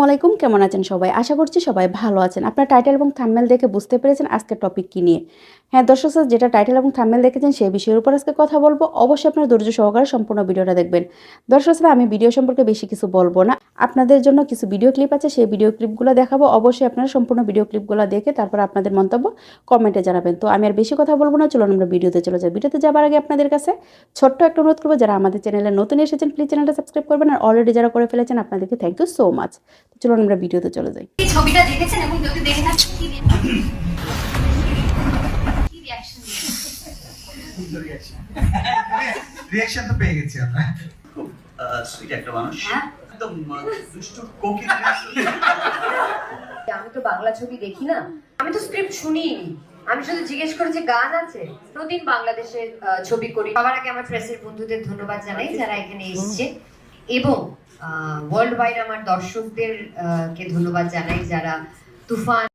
আসসালামাইকুম কেমন আছেন সবাই? আশা করছি সবাই ভালো আছেন। আপনার টাইটেল এবং থাম্মেল দেখে বুঝতে পেরেছেন আজকের টপিক কী নিয়ে। হ্যাঁ দর্শক শ্রোতা, যেটা টাইটেল এবং থাম্বনেল দেখেছেন সেই বিষয়ের উপর আজকে কথা বলব। অবশ্যই আপনার ধৈর্য সহকারে সম্পূর্ণ ভিডিওটা দেখবেন। দর্শক শ্রোতা, আমি ভিডিও সম্পর্কে বেশি কিছু বলব না। আপনাদের জন্য কিছু ভিডিও ক্লিপ আছে সেই ভিডিও ক্লিপগুলো দেখাবো। অবশ্যই আপনারা সম্পূর্ণ ভিডিও ক্লিপগুলো দেখে তারপর আপনাদের মন্তব্য কমেন্টে জানাবেন। তো আমি আর বেশি কথা বলব না চলুন আমরা ভিডিওতে চলে যাই। ভিডিওতে যাবার আগে আপনাদের কাছে ছোট্ট একটা অনুরোধ করব যারা আমাদের চ্যানেলে নতুন এসেছেন প্লিজ চ্যানেলটা সাবস্ক্রাইব করবেন। আর অলরেডি যারা করে ফেলেছেন আপনাদেরকে থ্যাংক ইউ সো মাচ চলুন আমরা ভিডিওতে চলে যাই। ছবিটা দেখেছেন এবং যদি দেখে দিয়েছেন? রিয়াকশন তো পেয়ে গেছি আমরা। খুব সুইট একটা মানুষ। হ্যাঁ? একদম দুষ্টু কোকিল। আমি তো বাংলা ছবি দেখি না। আমি তো স্ক্রিপ্ট শুনিনি। আমি শুধু জিজ্ঞেস করি যে গান আছে? প্রতিদিন বাংলাদেশের আহ, ছবি করি। সবার আগে আমার প্রেসের বন্ধুদের ধন্যবাদ জানাই যারা এখানে এসেছে। এবং ওয়ার্ল্ড ওয়াইড আমার দর্শকদের আহ, কে ধন্যবাদ জানাই যারা তুফান